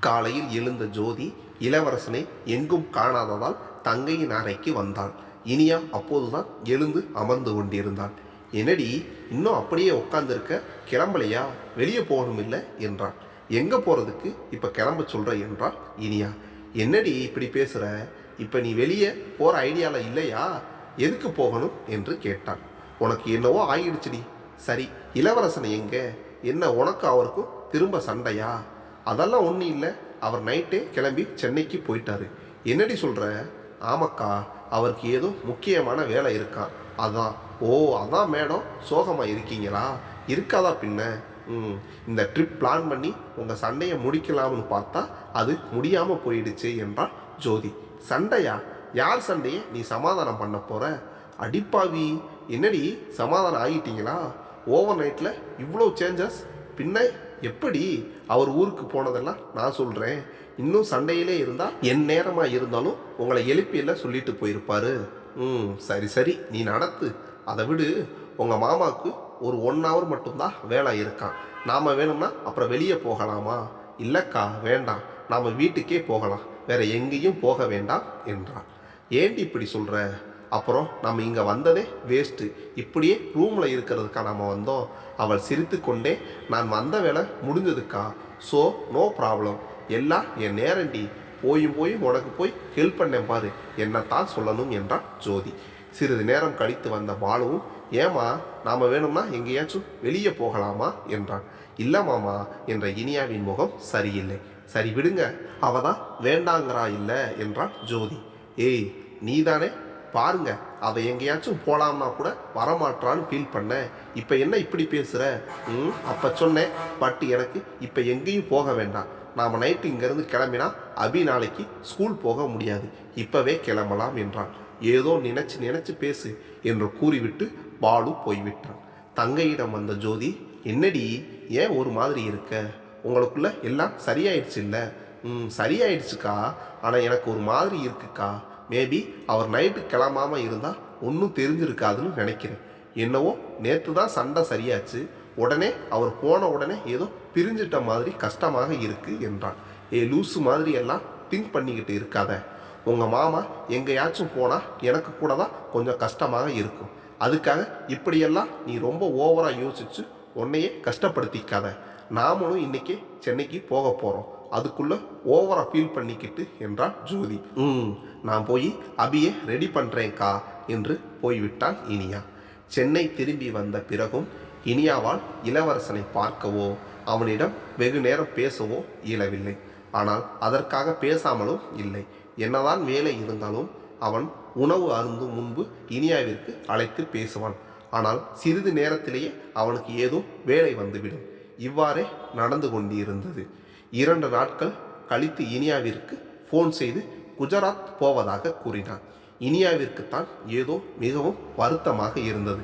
காலையில் எழுந்த ஜோதி இளவரசனை எங்கும் காணாததால் தங்கையின் அறைக்கு வந்தாள் இனியா அப்போதுதான் எழுந்து அமர்ந்து கொண்டிருந்தாள் என்னடி இன்னும் அப்படியே உட்காந்துருக்க கிளம்பலையா? வெளியே போகணும் இல்லை? என்றான். எங்கே போகிறதுக்கு இப்போ கிளம்ப சொல்கிற என்றாள் இனியா. என்னடி இப்படி பேசுகிற இப்போ நீ வெளியே போகிற ஐடியாவில் இல்லையா? எதுக்கு போகணும்? என்று கேட்டாள். உனக்கு என்னவோ ஆகிடுச்சுடி சரி இளவரசனை எங்கே? என்ன உனக்கு அவருக்கும் திரும்ப சண்டையா? அதெல்லாம் ஒன்றும் இல்லை. அவர் நைட்டே கிளம்பி சென்னைக்கு போயிட்டார். என்னடி சொல்கிற ஆமாக்கா அவருக்கு ஏதோ முக்கியமான வேலை இருக்கான் அதான். ஓ அதான் மேடம். சோகமாக இருக்கீங்களா? இருக்காதா பின்ன? ம் இந்த ட்ரிப் பிளான் பண்ணி உங்கள் சண்டையை முடிக்கலாம்னு பார்த்தா அது முடியாமல் போயிடுச்சு என்றாள் ஜோதி. சண்டையா? யார் சண்டையை நீ சமாதானம் பண்ண போகிற அடிப்பாவி. என்னடி சமாதானம் ஆகிட்டீங்களா? ஓவர் நைட்டில் இவ்வளோ சேஞ்சஸ் பின்ன எப்படி அவர் ஊருக்கு போனதெல்லாம் நான் சொல்கிறேன் இன்னும் சண்டையிலே இருந்தால் என் நேரமாக இருந்தாலும் உங்களை எழுப்பியெல்லாம் சொல்லிட்டு போயிருப்பாரு. ம் சரி சரி நீ நடத்து. அதை விடு. உங்கள் மாமாவுக்கு ஒரு ஒன் ஹவர் மட்டும்தான் வேலை இருக்கான் நாம் வேணும்னா அப்புறம் வெளியே போகலாமா? இல்லைக்கா வேண்டாம். நாம் வீட்டுக்கே போகலாம். வேற எங்கேயும் போக வேண்டாம் என்றான். ஏண்டி இப்படி சொல்கிற அப்புறம் நம்ம இங்கே வந்ததே வேஸ்ட்டு இப்படியே ரூமில் இருக்கிறதுக்கா நம்ம வந்தோம். அவள் சிரித்து கொண்டே நான் வந்த வேலை முடிஞ்சதுக்கா? ஸோ நோ ப்ராப்ளம் எல்லாம் என் நேரண்டி. போயும் போய் உனக்கு போய் ஹெல்ப் பண்ணேன் பாரு. என்னத்தான் சொல்லணும்? என்றான் ஜோதி. சிறிது நேரம் கழித்து வந்த பாலுவும் ஏமா நாம் வேணும்னா எங்கேயாச்சும் வெளியே போகலாமா? என்றான். இல்லை மாமா என்ற இனியாவின் முகம் சரியில்லை. சரி விடுங்க. அவ தான் வேண்டாங்கிறா இல்லை? என்றான் ஜோதி. ஏய் நீதானே பாருங்க அவள் எங்கேயாச்சும் போகலாம்னா கூட வரமாட்டான்னு ஃபீல் பண்ண இப்போ என்ன இப்படி பேசுகிற ம் அப்போ சொன்னேன். பட் எனக்கு இப்போ எங்கேயும் போக வேண்டாம். நாம் நைட்டு இங்கேருந்து கிளம்பினா அபி நாளைக்கு ஸ்கூல் போக முடியாது. இப்போவே கிளம்பலாம் என்றான். ஏதோ நினச்சி நினச்சி பேசு என்று கூறிவிட்டு பாலு போய்விட்டான். தங்கையிடம் வந்த ஜோதி என்னடி ஏன் ஒரு மாதிரி இருக்க? உங்களுக்குள்ள எல்லாம் சரியாயிடுச்சு இல்லை? ம் சரியாயிடுச்சுக்கா. ஆனால் எனக்கு ஒரு மாதிரி இருக்குக்கா. மேபி அவர் நைட்டு கிளம்பாமல் இருந்தால் ஒன்றும் தெரிஞ்சிருக்காதுன்னு நினைக்கிறேன். என்னவோ நேற்று தான் சண்டை சரியாச்சு. உடனே அவர் போன உடனே ஏதோ பிரிஞ்சிட்ட மாதிரி கஷ்டமாக இருக்கு என்றான். ஏ லூஸு மாதிரி எல்லாம் திங்க் பண்ணிக்கிட்டு இருக்காத. உங்கள் மாமா எங்கேயாச்சும் போனால் எனக்கு கூட தான் கொஞ்சம் கஷ்டமாக இருக்கும். அதுக்காக இப்படியெல்லாம் நீ ரொம்ப ஓவராக யோசித்து உன்னையே கஷ்டப்படுத்திக்காத. நாமளும் இன்றைக்கி சென்னைக்கு போக போகிறோம் அதுக்குள்ளே ஓவராக ஃபீல் பண்ணிக்கிட்டு என்றாள் ஜோதி. ம் நான் போய் அபியை ரெடி பண்ணுறேன்க்கா என்று போய்விட்டாள் இனியா. சென்னை திரும்பி வந்த பிறகும் இனியாவால் இளவரசனை பார்க்கவோ அவனிடம் வெகு நேரம் பேசவோ இயலவில்லை. ஆனால் அதற்காக பேசாமலும் இல்லை. என்னதான் வேலை இருந்தாலும் அவன் உணவு அருந்தும் முன்பு இனியாவிற்கு அழைத்து பேசுவான். ஆனால் சிறிது நேரத்திலேயே அவனுக்கு ஏதோ வேலை வந்துவிடும். இவ்வாறே நடந்து கொண்டிருந்தது. இரண்டு நாட்கள் கழித்து இனியாவிற்கு ஃபோன் செய்து குஜராத் போவதாக கூறினான் இனியாவிற்குத்தான் ஏதோ மிகவும் வருத்தமாக இருந்தது.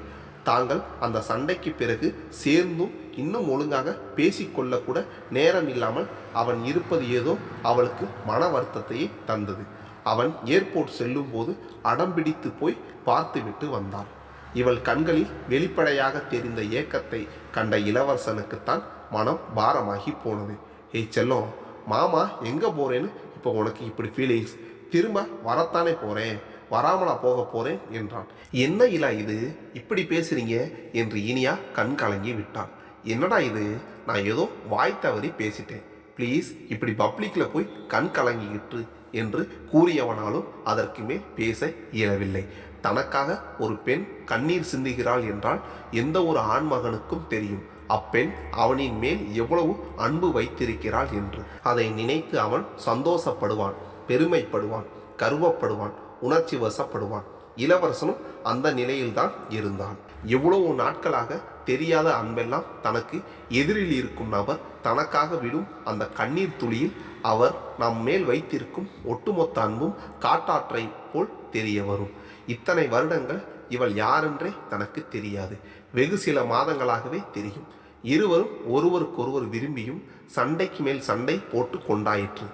தாங்கள் அந்த சண்டைக்கு பிறகு சேர்ந்தும் இன்னும் ஒழுங்காக பேசிக்கொள்ளக்கூட நேரம் இல்லாமல் அவன் இருப்பது ஏதோ அவளுக்கு மன வருத்தத்தையே தந்தது. அவன் ஏர்போர்ட் செல்லும்போது அடம்பிடித்து போய் பார்த்துவிட்டு வந்தான். இவள் கண்களில் வெளிப்படையாக தெரிந்த ஏக்கத்தை கண்ட இளவரசனுக்குத்தான் மனம் பாரமாகி போனது. ஏய் செல்லம் மாமா எங்கே போகிறேன்னு இப்போ உனக்கு இப்படி ஃபீலிங்ஸ் திரும்ப வரத்தானே போகிறேன் வராமலா போக போகிறேன் என்றான். என்ன இலா இது? இப்படி பேசுறீங்க? என்று இனியா கண் கலங்கி விட்டான். என்னடா இது? நான் ஏதோ வாய் தவறி பேசிட்டேன். ப்ளீஸ் இப்படி பப்ளிக்கில் போய் கண் கலங்கிக்கிட்டு என்று கூறியவனாலும் அதற்கு மேல் பேச இயலவில்லை. தனக்காக ஒரு பெண் கண்ணீர் சிந்துகிறாள் என்றால் எந்த ஒரு ஆண்மகனுக்கும் தெரியும். அப்பெண் அவனின் மேல் எவ்வளவு அன்பு வைத்திருக்கிறாள் என்று. அதை நினைத்து அவன் சந்தோஷப்படுவான் பெருமைப்படுவான் கருவப்படுவான் உணர்ச்சி வசப்படுவான். இளவரசனும் அந்த நிலையில்தான் இருந்தான். எவ்வளவு நாட்களாக தெரியாத அன்பெல்லாம் தனக்கு எதிரில் இருக்கும் நபர் தனக்காக விடும் அந்த கண்ணீர் துளியில் அவர் நம் மேல் வைத்திருக்கும் ஒட்டுமொத்த அன்பும் காட்டாற்றை போல் தெரிய வரும். இத்தனை வருடங்கள் இவள் யாரென்றே தனக்கு தெரியாது. வெகு சில மாதங்களாகவே தெரியும். இருவரும் ஒருவருக்கொருவர் விரும்பியும் சண்டைக்கு மேல் சண்டை போட்டு கொண்டாயிற்று.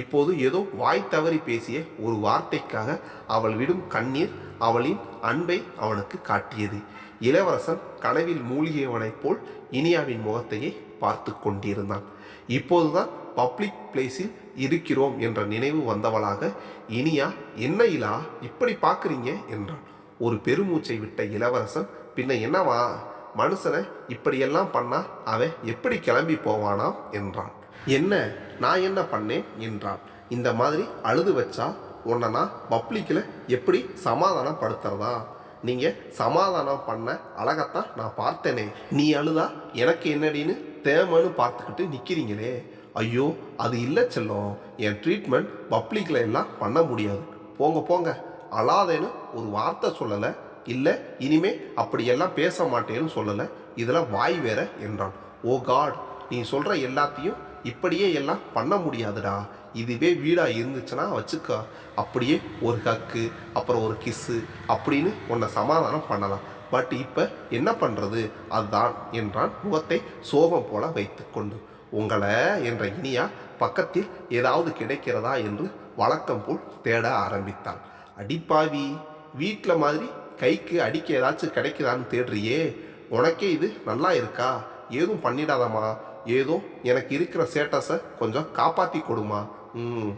இப்போது ஏதோ வாய் தவறி பேசிய ஒரு வார்த்தைக்காக அவள் விடும் கண்ணீர் அவளின் அன்பை அவனுக்கு காட்டியது. இளவரசன் கனவில் மூழ்கியவனைப் போல் இனியாவின் முகத்தையே பார்த்து கொண்டிருந்தான். இப்போதுதான் பப்ளிக் பிளேஸில் இருக்கிறோம் என்ற நினைவு வந்தவளாக இனியா என்ன இலா? இப்படி பார்க்குறீங்க? என்றான். ஒரு பெருமூச்சை விட்ட இளவரசன் பின்ன என்னவா? மனுஷனை இப்படியெல்லாம் பண்ணா அவன் எப்படி கிளம்பி போவானாம்? என்றான். என்ன? நான் என்ன பண்ணேன்? என்றான். இந்த மாதிரி அழுது வச்சா உன்னை நான் பப்ளிக்கில் எப்படி சமாதானப்படுத்துறதா? நீங்கள் சமாதானம் பண்ண அழகத்தான் நான் பார்த்தேனே. நீ அழுதா எனக்கு என்னடின்னு தேமன்னு பார்த்துக்கிட்டு நிற்கிறீங்களே ஐயோ அது இல்லை செல்லம். என் ட்ரீட்மெண்ட் பப்ளிக்கில் எல்லாம் பண்ண முடியாது. போங்க போங்க. அழாதேன்னு ஒரு வார்த்தை சொல்லலை. இல்லை இனிமே அப்படியெல்லாம் பேச மாட்டேன்னு சொல்லலை. இதில் வாய் வேற என்றான். ஓ காட் நீ சொல்கிற எல்லாத்தையும் இப்படியே எல்லாம் பண்ண முடியாதுடா. இதுவே வீடாக இருந்துச்சுன்னா வச்சுக்கோ. அப்படியே ஒரு ஹக்கு அப்புறம் ஒரு கிஸ்ஸு அப்படின்னு உன்னை சமாதானம் பண்ணலாம். பட் இப்போ என்ன பண்ணுறது அதுதான் என்றான் முகத்தை சோகம் போல வைத்துக்கொண்டு உங்களை என்ற இனியா பக்கத்தில் ஏதாவது கிடைக்கிறதா என்று வழக்கம் போல் தேட ஆரம்பித்தாள். அடிப்பாவி வீட்டில் மாதிரி கைக்கு அடிக்க ஏதாச்சும் கிடைக்குதான்னு தேடுறியே. உனக்கே இது நல்லா இருக்கா? ஏதும் பண்ணிடாதம்மா. ஏதோ எனக்கு இருக்கிற ஸ்டேட்டஸை கொஞ்சம் காப்பாற்றி கொடுமா.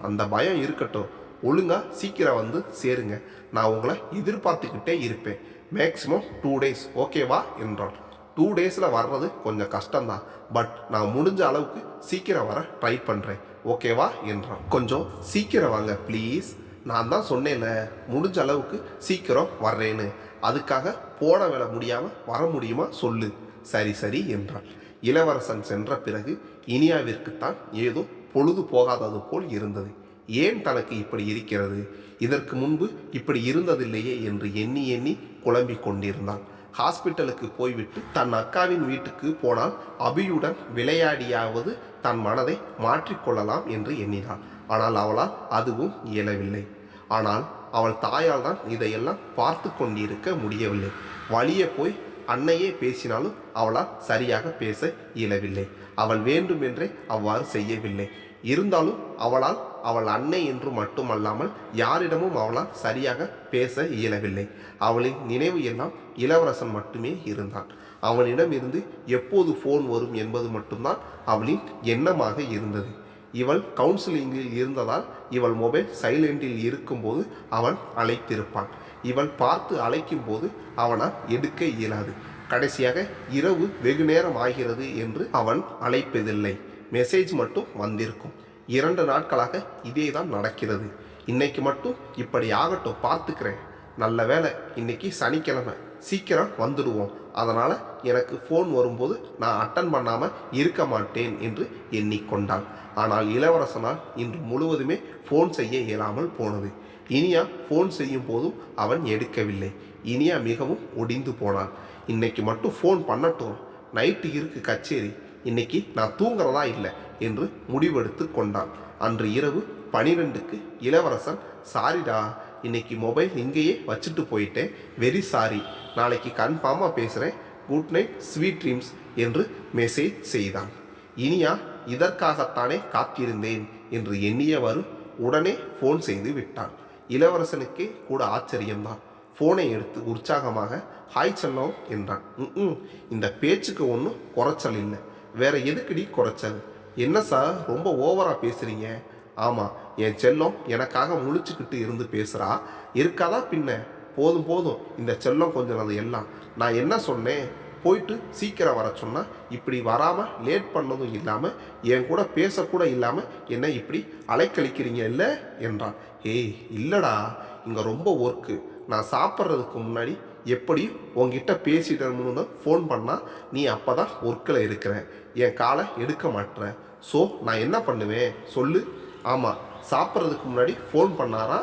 அந்த பயம் இருக்கட்டும். ஒழுங்காக சீக்கிரம் வந்து சேருங்க. நான் உங்களை எதிர்பார்த்துக்கிட்டே இருப்பேன். மேக்ஸிமம் டூ டேஸ் ஓகேவா என்றான். டூ டேஸில் வர்றது கொஞ்சம் கஷ்டம்தான். பட் நான் முடிஞ்ச அளவுக்கு சீக்கிரம் வர ட்ரை பண்ணுறேன் ஓகேவா என்றான். கொஞ்சம் சீக்கிரம் வாங்க ப்ளீஸ் நான் தான் சொன்னேன்ல முடிஞ்ச அளவுக்கு சீக்கிரம் வர்றேன்னு. அதுக்காக போன வேலை முடியாமல் வர முடியுமா சொல்லு. சரி சரி என்றான். இளவரசன் சென்ற பிறகு இனியாவிற்குத்தான் ஏதோ பொழுது போகாதது போல் இருந்தது. ஏன் தனக்கு இப்படி இருக்கிறது? இதற்கு முன்பு இப்படி இருந்ததில்லையே என்று எண்ணி எண்ணி குழம்பிக் கொண்டிருந்தான். ஹாஸ்பிட்டலுக்கு போய்விட்டு தன் அக்காவின் வீட்டுக்கு போனால் அபியுடன் விளையாடியாவது தன் மனதை மாற்றிக்கொள்ளலாம் என்று எண்ணினாள். ஆனால் அவளால் அதுவும் இயலவில்லை. ஆனால் அவள் தாயால் தான் இதையெல்லாம் பார்த்து கொண்டிருக்க முடியவில்லை. வழியே போய் அன்னையே பேசினாலும் அவளால் சரியாக பேச இயலவில்லை. அவள் வேண்டுமென்றே அவ்வாறு செய்யவில்லை. இருந்தாலும் அவளால் அவள் அன்னை என்று மட்டுமல்லாமல் யாரிடமும் அவளால் சரியாக பேச இயலவில்லை. அவளின் நினைவு எல்லாம் இளவரசன் மட்டுமே இருந்தான். அவனிடம் இருந்து எப்போது ஃபோன் வரும் என்பது மட்டும்தான் அவளின் எண்ணமாக இருந்தது. இவள் கவுன்சிலிங்கில் இருந்ததால் இவள் மொபைல் சைலண்டில் இருக்கும்போது அவன் அழைத்திருப்பான். இவள் பார்த்து அழைக்கும்போது அவனால் எடுக்க இயலாது. கடைசியாக இரவு வெகு நேரம் ஆகிறது என்று அவன் அழைப்பதில்லை. மெசேஜ் மட்டும் வந்திருக்கும். இரண்டு நாட்களாக இதே தான் நடக்கிறது. இன்னைக்கு மட்டும் இப்படி ஆகட்டும் பார்த்துக்கிறேன். நல்ல வேலை இன்னைக்கு சனிக்கிழமை. சீக்கிரம் வந்துடுவோம். அதனால் எனக்கு ஃபோன் வரும்போது நான் அட்டன் பண்ணாமல் இருக்க மாட்டேன் என்று எண்ணிக்கொண்டாள் ஆனால் இளவரசனால் இன்று முழுவதுமே ஃபோன் செய்ய இயலாமல் போனது. இனியா ஃபோன் செய்யும் போதும் அவன் எடுக்கவில்லை. இனியா மிகவும் ஒடிந்து போனான். இன்னைக்கு மட்டும் ஃபோன் பண்ணட்டும். நைட்டு இருக்கு கச்சேரி. இன்னைக்கு நான் தூங்குறதா இல்லை என்று முடிவெடுத்து கொண்டான். அன்று இரவு பனிரெண்டுக்கு இளவரசன் சாரிடா இன்னைக்கு மொபைல் இங்கேயே வச்சுட்டு போயிட்டேன். வெரி சாரி நாளைக்கு கன்ஃபார்மாக பேசுகிறேன் குட் நைட் ஸ்வீட் ட்ரீம்ஸ் என்று மெசேஜ் செய்தான். இனியா இதற்காகத்தானே காத்திருந்தேன் என்று எண்ணியவாறு உடனே ஃபோன் செய்து விட்டான். இளவரசனுக்கே கூட ஆச்சரியம்தான். ஃபோனை எடுத்து உற்சாகமாக ஹாய் செல்லம் என்றான். ம் இந்த பேச்சுக்கு ஒன்றும் குறைச்சல் இல்லை. வேற எதுக்குடி குறைச்சல்? என்ன சார் ரொம்ப ஓவராக பேசுகிறீங்க ஆமாம் என் செல்லம் எனக்காக முழிச்சுக்கிட்டு இருந்து பேசுகிறா இருக்காதா பின்ன? போதும் போதும். இந்த செல்லம் கொஞ்சம் அது எல்லாம். நான் என்ன சொன்னேன்? போயிட்டு சீக்கிரம் வர சொன்னால் இப்படி வராமல் லேட் பண்ணதும் இல்லாமல் என் கூட பேசக்கூட இல்லாமல் என்ன இப்படி அலைக்கழிக்கிறீங்க இல்லை? என்றான். ஏய் இல்லைடா. இங்கே ரொம்ப ஒர்க்கு நான் சாப்பிட்றதுக்கு முன்னாடி எப்படி உங்ககிட்ட பேசிட்டோம்னு ஃபோன் பண்ணால் நீ அப்போ தான் ஒர்க்கில் இருக்கிறேன் என் காலை எடுக்க மாட்டேறேன் ஸோ நான் என்ன பண்ணுவேன்? சொல்லு. ஆமாம் சாப்பிட்றதுக்கு முன்னாடி ஃபோன் பண்ணாரா?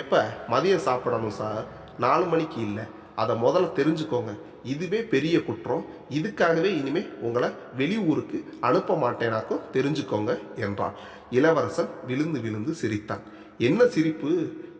எப்போ? மதியம் சாப்பிடணும் சார். நாலு மணிக்கு இல்லை. அதை முதல்ல தெரிஞ்சுக்கோங்க. இதுவே பெரிய குற்றம். இதுக்காகவே இனிமேல் உங்களை வெளியூருக்கு அனுப்ப மாட்டேனாக்கும் தெரிஞ்சுக்கோங்க என்றான். இளவரசன் விழுந்து விழுந்து சிரித்தான். என்ன சிரிப்பு?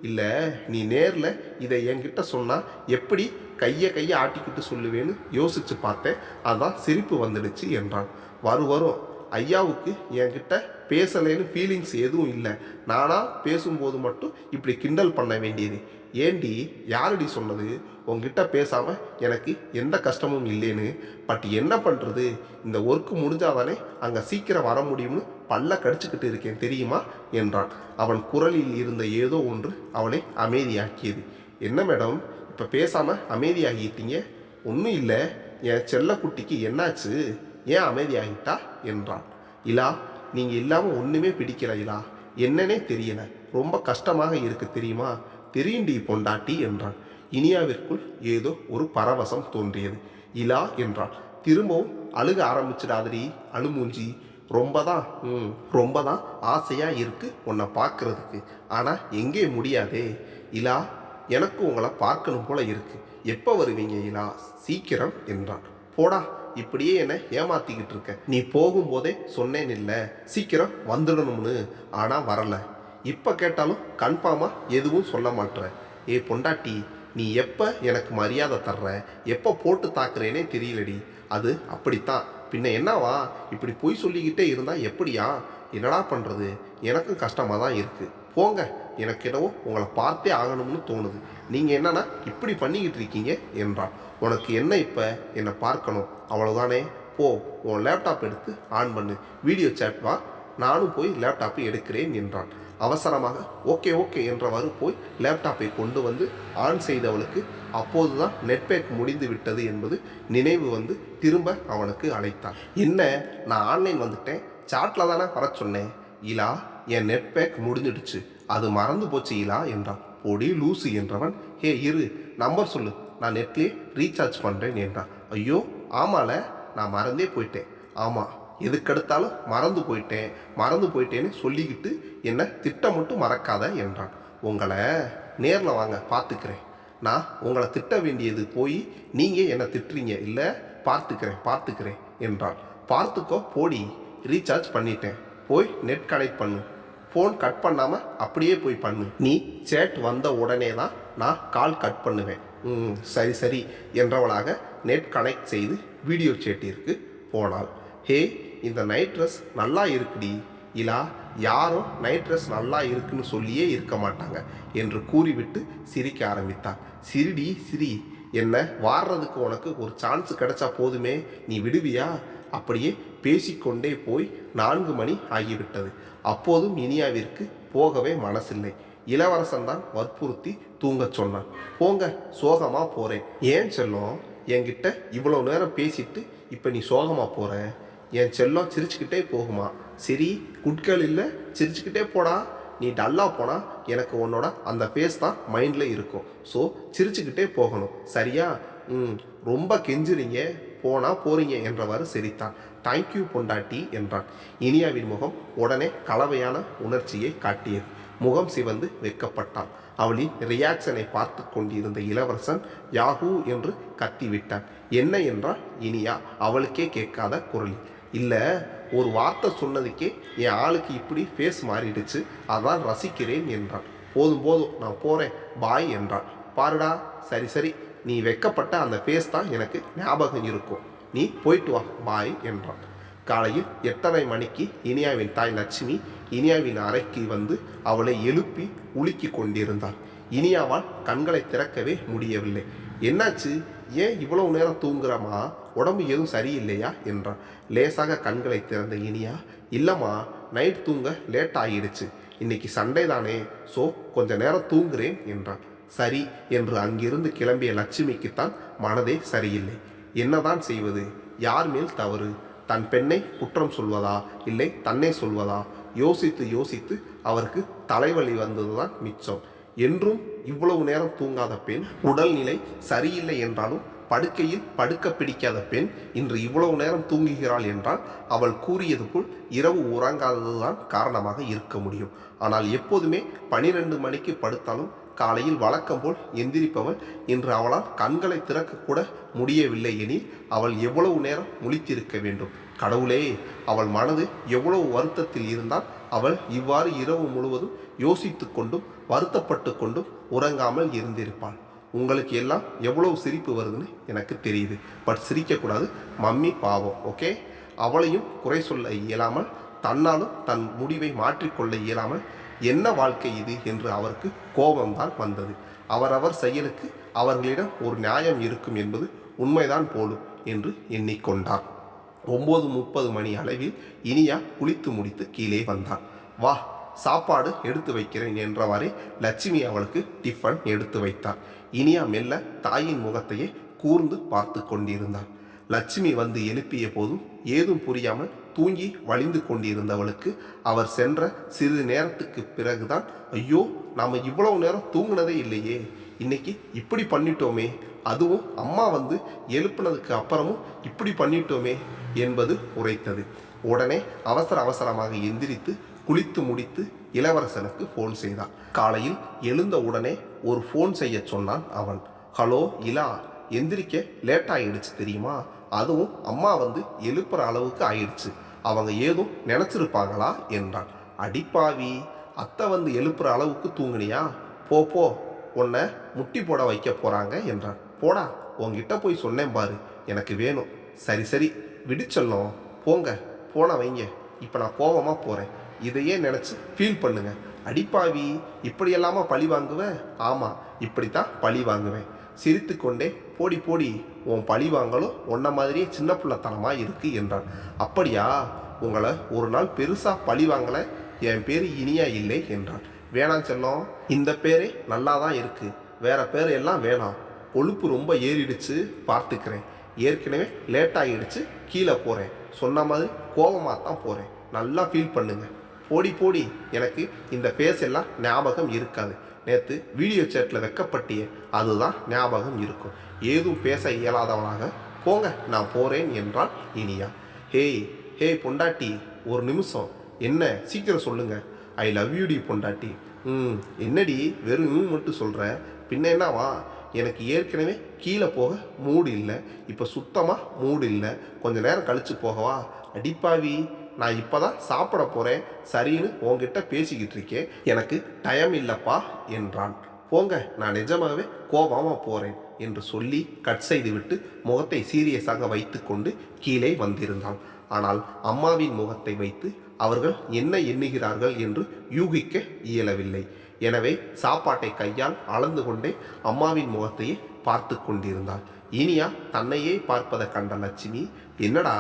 இல்லை நீ நேரில் இதை என்கிட்ட சொன்னால் எப்படி கையை கையை ஆட்டிக்கிட்டு சொல்லுவேன்னு யோசித்து பார்த்தேன். அதான் சிரிப்பு வந்துடுச்சு என்றான். வரும் வரும். ஐயாவுக்கு என்கிட்ட பேசலைன்னு ஃபீலிங்ஸ் எதுவும் இல்லை. நானாக பேசும்போது மட்டும் இப்படி கிண்டல் பண்ண வேண்டியது. ஏண்டி யாரடி சொன்னது? உங்ககிட்ட பேசாமல் எனக்கு எந்த கஷ்டமும் இல்லைன்னு. பட் என்ன பண்ணுறது இந்த ஒர்க்கு முடிஞ்சாதானே அங்கே சீக்கிரம் வர முடியும்னு பல்ல கடிச்சுக்கிட்டு இருக்கேன் தெரியுமா? என்றான். அவன் குரலில் இருந்த ஏதோ ஒன்று அவளை அமைதியாக்கியது. என்ன மேடம்? இப்போ பேசாமல் அமைதியாகிட்டீங்க? ஒன்றும் இல்லை. என் செல்லக்குட்டிக்கு என்னாச்சு? ஏன் அமைதியாகிட்டா? என்றான். இலா நீங்கள் இல்லாமல் ஒன்றுமே பிடிக்கல இலா. என்னன்னே தெரியல. ரொம்ப கஷ்டமாக இருக்கு தெரியுமா? தெரியுண்டி பொண்டாட்டி என்றான். இனியாவிற்குள் ஏதோ ஒரு பரவசம் தோன்றியது. இலா என்றான். திரும்பவும் அழுக ஆரம்பிச்சிடாதடி அழுமூஞ்சி. ரொம்ப தான் ம். ரொம்ப தான் ஆசையாக இருக்கு உன்னை பார்க்கறதுக்கு. ஆனால் எங்கே முடியாதே? இலா எனக்கு உங்களை பார்க்கணும் போல இருக்கு. எப்போ வருவீங்க இலா? சீக்கிரம் என்றான். போடா இப்படியே என்னை ஏமாத்திக்கிட்டு இருக்க. நீ போகும்போதே சொன்னேன் இல்லை. சீக்கிரம் வந்துடணும்னு. ஆனால் வரல. இப்போ கேட்டாலும் கன்ஃபார்மாக எதுவும் சொல்ல மாட்ற. ஏ பொண்டாட்டி நீ எப்போ எனக்கு மரியாதை தர்ற? எப்போ போட்டு தாக்குறேனே தெரியலடி. அது அப்படித்தான். பின்ன என்னவா? இப்படி பொய் சொல்லிக்கிட்டே இருந்தால் எப்படியா? என்னடா பண்ணுறது எனக்கும் கஷ்டமாக தான் இருக்குது போங்க. எனக்கு என்னவோ உங்களை பார்த்தே ஆகணும்னு தோணுது. நீங்கள் என்னன்னா இப்படி பண்ணிக்கிட்டு இருக்கீங்க என்றான் உனக்கு என்ன இப்போ? என்னை பார்க்கணும். அவ்வளோதானே போ. உன் லேப்டாப் எடுத்து ஆன் பண்ணு. வீடியோ சேட் வா. நானும் போய் லேப்டாப்பை எடுக்கிறேன் என்றான் அவசரமாக ஓகே ஓகே என்றவாறு போய் லேப்டாப்பை கொண்டு வந்து ஆன் செய்தவளுக்கு அப்போதுதான் நெட்பேக் முடிந்து விட்டது என்பது நினைவு வந்து திரும்ப அவனுக்கு அழைத்தான். என்ன நான் ஆன்லைன் வந்துட்டேன்? சாட்டில் தானே வர சொன்னேன்? இலா என் நெட்பேக் முடிஞ்சிடுச்சு. அது மறந்து போச்சு இலா என்றான். பொடி லூசு என்றவன். ஹே இரு நம்பர் சொல்லு. நான் நெட்லேயே ரீசார்ஜ் பண்ணுறேன் என்றான். ஐயோ ஆமால நான் மறந்தே போயிட்டேன். ஆமாம் எதுக்கெடுத்தாலும் மறந்து போயிட்டேன் மறந்து போயிட்டேன்னு சொல்லிக்கிட்டு என்னை திட்டம் மட்டும் மறக்காத என்றான். உங்களை நேரில் வாங்க பார்த்துக்கிறேன் நான் உங்களை திட்ட வேண்டியது போய் நீங்கள் என்னை திட்டுறீங்க. இல்லை பார்த்துக்கிறேன் பார்த்துக்கிறேன் என்றாள். பார்த்துக்கோ போடி ரீசார்ஜ் பண்ணிட்டேன். போய் நெட் கனெக்ட் பண்ணு. ஃபோன் கட் பண்ணாமல் அப்படியே போய் பண்ணு. நீ சேட் வந்த உடனே தான் நான் கால் கட் பண்ணுவேன். ம் சரி சரி என்றவளாக நெட் கனெக்ட் செய்து வீடியோ சேட்டிற்கு போனாள். ஹே இந்த நைட் ட்ரெஸ் நல்லா இருக்குடி. இலா யாரும் நைட் ட்ரெஸ் நல்லா இருக்குன்னு சொல்லியே இருக்க மாட்டாங்க என்று கூறிவிட்டு சிரிக்க ஆரம்பித்தாள். சிரிடி சிரி என்ன வாடுறதுக்கு உனக்கு ஒரு சான்ஸ் கிடைச்சா போதுமே நீ விடுவியா? அப்படியே பேசிக்கொண்டே போய் நான்கு மணி ஆகிவிட்டது. அப்போதும் இனியாவிற்கு போகவே மனசில்லை. இளவரசன் தான் வற்புறுத்தி தூங்கச் சொன்னான். போங்க சோகமாக போகிறேன் ஏன் செல்லும்? என்கிட்ட இவ்வளோ நேரம் பேசிட்டு இப்போ நீ சோகமாக போகிறேன் என் செல்லம் சிரிச்சுக்கிட்டே போகுமா? சரி குட்கள் இல்லை சிரிச்சுக்கிட்டே போடா. நீ டல்லாக போனால் எனக்கு உன்னோட அந்த ஃபேஸ் தான் மைண்டில் இருக்கும். ஸோ சிரிச்சுக்கிட்டே போகணும். சரியா? ம் ரொம்ப கெஞ்சுறீங்க. போனால் போறீங்க என்றவாறு சிரித்தான். தேங்க்யூ பொண்டாட்டி என்றான். இனியாவின் முகம் உடனே கலவையான உணர்ச்சியை காட்டியது. முகம் சிவந்து வெக்கப்பட்டான். அவளின் ரியாக்ஷனை பார்த்து கொண்டிருந்த இளவரசன் யாகூ என்று கத்திவிட்டான். என்ன என்றால் இனியா அவளுக்கே கேட்காத குரலில் இல்லை ஒரு வார்த்தை சொன்னதுக்கே என் ஆளுக்கு இப்படி ஃபேஸ் மாறிடுச்சு. அதான் ரசிக்கிறேன் என்றான். போதும் போதும் நான் போகிறேன் பாய் என்றான். பாருடா சரி சரி நீ வெக்கப்பட்ட அந்த ஃபேஸ் தான் எனக்கு ஞாபகம் இருக்கும். நீ போயிட்டு வா பாய் என்றான். காலையில் எட்டரை மணிக்கு இனியாவின் தாய் லட்சுமி இனியாவின் அறைக்கு வந்து அவளை எழுப்பி உலுக்கி கொண்டிருந்தாள். இனியாவால் கண்களை திறக்கவே முடியவில்லை. என்னாச்சு? ஏன் இவ்வளவு நேரம் தூங்குறமா உடம்பு எதுவும் சரியில்லையா? என்றான். லேசாக கண்களை திறந்த இனியா இல்லைம்மா நைட் தூங்க லேட் ஆகிடுச்சு இன்னைக்கு சண்டே தானே ஸோ கொஞ்ச நேரம் தூங்குறேன் என்றான். சரி என்று அங்கிருந்து கிளம்பிய லட்சுமிக்குத்தான் மனதே சரியில்லை. என்னதான் செய்வது? யார் மேல் தவறு? தன் பெண்ணை குற்றம் சொல்வதா? இல்லை தன்னை சொல்வதா? யோசித்து யோசித்து அவருக்கு தலைவலி வந்ததுதான் மிச்சம். என்றும் இவ்வளவு நேரம் தூங்காத பெண் உடல்நிலை சரியில்லை என்றாலும் படுக்கையில் படுக்க பிடிக்காத பெண் இன்று இவ்வளவு நேரம் தூங்குகிறாள் என்றால் அவள் கூறியது போல் இரவு உறங்காததுதான் காரணமாக இருக்க முடியும். ஆனால் எப்போதுமே பனிரெண்டு மணிக்கு படுத்தாலும் காலையில் வழக்கம் போல் எந்திரிப்பவள் இன்று அவளால் கண்களை திறக்கக்கூட முடியவில்லை எனில் அவள் எவ்வளவு நேரம் முழித்திருக்க வேண்டும். கடவுளே அவள் மனது எவ்வளவு வருத்தத்தில் இருந்தால் அவள் இவ்வாறு இரவு முழுவதும் யோசித்து கொண்டும் வருத்தப்பட்டு கொண்டும் உறங்காமல் இருந்திருப்பாள். உங்களுக்கு எல்லாம் எவ்வளவு சிரிப்பு வருதுன்னு எனக்கு தெரியுது. பட் சிரிக்கக்கூடாது. மம்மி பாவம் ஓகே அவளையும் குறை சொல்ல இயலாமல் தன்னாலும் தன் முடிவை மாற்றிக்கொள்ள இயலாமல் என்ன வாழ்க்கை இது என்று அவருக்கு கோபம்தான் வந்தது. அவரவர் செயலுக்கு அவர்களிடம் ஒரு நியாயம் இருக்கும் என்பது உண்மைதான் போலும் என்று எண்ணிக்கொண்டார் ஒம்பது முப்பது மணி அளவில் இனியா குளித்து முடித்து கீழே வந்தாள் வா சாப்பாடு எடுத்து வைக்கிறேன் என்றவாறே லட்சுமி அவளுக்கு டிஃபன் எடுத்து வைத்தார். இனியா மெல்ல தாயின் முகத்தையே கூர்ந்து பார்த்து கொண்டிருந்தான் லட்சுமி வந்து எழுப்பிய போதும் ஏதும் புரியாமல் தூங்கி வழிந்து கொண்டிருந்தவளுக்கு அவர் சென்ற சிறிது நேரத்துக்கு பிறகுதான் ஐயோ நாம் இவ்வளவு நேரம் தூங்கினதே இல்லையே இன்னைக்கு இப்படி பண்ணிட்டோமே அதுவும் அம்மா வந்து எழுப்பினதுக்கு அப்புறமும் இப்படி பண்ணிட்டோமே என்பது உரைத்தது. உடனே அவசர அவசரமாக எந்திரித்து குளித்து முடித்து இளவரசனுக்கு ஃபோன் செய்தான். காலையில் எழுந்த உடனே ஒரு ஃபோன் செய்ய சொன்னான் அவன். ஹலோ இலா எந்திரிக்க லேட் ஆயிடுச்சு தெரியுமா? அதுவும் அம்மா வந்து எழுப்புற அளவுக்கு ஆயிடுச்சு. அவங்க ஏதும் நினச்சிருப்பாங்களா? என்றான். அடிப்பாவி அத்தை வந்து எழுப்புற அளவுக்கு தூங்குனியா? போ போ உன்னை முட்டி போட வைக்க போகிறாங்க என்றான். போடா உங்ககிட்ட போய் சொன்னேன் பாரு எனக்கு வேணும். சரி சரி விடுச்சொல்லும் போங்க போன வைங்க இப்போ நான் கோபமாக போகிறேன் இதையே நினச்சி ஃபீல் பண்ணுங்க. அடிப்பாவி இப்படி எல்லாமா பழி வாங்குவேன் ஆமாம் இப்படித்தான் பழி வாங்குவேன். சிரித்துக்கொண்டே போடி போடி உன் பழி வாங்கலும் உன்ன மாதிரியே சின்ன பிள்ளைத்தனமாக இருக்கு என்றான். அப்படியா? உங்களை ஒரு நாள் பெருசாக பழி வாங்கலை என் பேர் இனியா இல்லை என்றான். வேணாம் செல்லம் இந்த பேரே நல்லா தான் இருக்குது வேற பேர் எல்லாம் வேணாம். கொழுப்பு ரொம்ப ஏறிடுச்சு பார்த்துக்கிறேன். ஏற்கனவே லேட் ஆகிடுச்சு கீழே போகிறேன் சொன்ன மாதிரி கோபமாக தான் போகிறேன் நல்லா ஃபீல் பண்ணுங்கள் போடி போடி. எனக்கு இந்த ஃபேஸ் எல்லாம் ஞாபகம் இருக்காது. நேற்று வீடியோ சேட்டில் வெக்கப்பட்டியே. அதுதான் ஞாபகம் இருக்கும். ஏதும் பேச இயலாதவனாக போங்க நான் போகிறேன் என்றான் இனியா. ஹேய் ஹே பொண்டாட்டி ஒரு நிமிஷம். என்ன? சீக்கிரம் சொல்லுங்கள் ஐ லவ் யூ டி பொண்டாட்டி. ம் என்னடி? வெறும் மட்டும் சொல்கிற பின்ன என்னவா எனக்கு ஏற்கனவே கீழே போக மூடு இல்லை. இப்போ சுத்தமாக மூடு இல்லை. கொஞ்ச நேரம் கழித்து போகவா? அடிப்பாவி நான் இப்போ தான் சாப்பிட போகிறேன் சரின்னு உங்ககிட்ட பேசிக்கிட்டு இருக்கேன். எனக்கு டைம் இல்லைப்பா என்றான். போங்க நான் நிஜமாகவே கோபமாக போகிறேன் என்று சொல்லி கட் செய்துவிட்டு முகத்தை சீரியஸாக வைத்துக்கொண்டு கீழே வந்திருந்தான். ஆனால் அம்மாவின் முகத்தை வைத்து அவர்கள் என்ன எண்ணுகிறார்கள் என்று யூகிக்க இயலவில்லை. எனவே சாப்பாட்டை கையால் அளந்து கொண்டே அம்மாவின் முகத்தையே பார்த்து கொண்டிருந்தாள். இனியா தன்னையே பார்ப்பதை கண்ட லட்சுமி என்னடா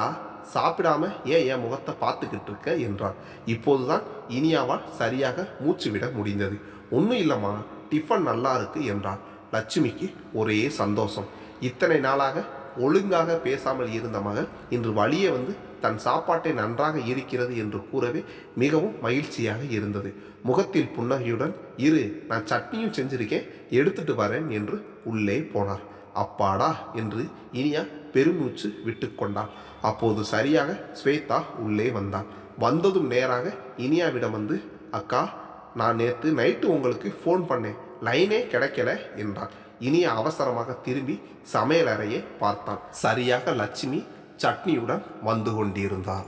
சாப்பிடாம ஏன் என் முகத்தை பார்த்துக்கிட்டு இருக்க என்றாள். இப்போதுதான் இனியாவால் சரியாக மூச்சு விட முடிந்தது. ஒன்றும் இல்லைம்மா டிஃபன் நல்லா இருக்கு என்றாள். லட்சுமிக்கு ஒரே சந்தோஷம். இத்தனை நாளாக ஒழுங்காக பேசாமல் இருந்த மகள் இன்று வழியே வந்து தன் சாப்பாட்டை நன்றாக இருக்கிறது என்று கூறவே மிகவும் மகிழ்ச்சியாக இருந்தது. முகத்தில் புன்னகையுடன் இரு நான் சட்னியும் செஞ்சிருக்கேன் எடுத்துட்டு வரேன் என்று உள்ளே போனார். அப்பாடா என்று இனியா பெருமூச்சு விட்டுக்கொண்டான். அப்போது சரியாக ஸ்வேதா உள்ளே வந்தாள் வந்ததும் நேராக இனியாவிடம் வந்து அக்கா நான் நேற்று நைட்டு உங்களுக்கு ஃபோன் பண்ணேன். லைனே கிடைக்கல என்றான். இனியா அவசரமாக திரும்பி சமையலறையை பார்த்தான். சரியாக லட்சுமி சட்னியுடன் வந்து கொண்டிருந்தாள்.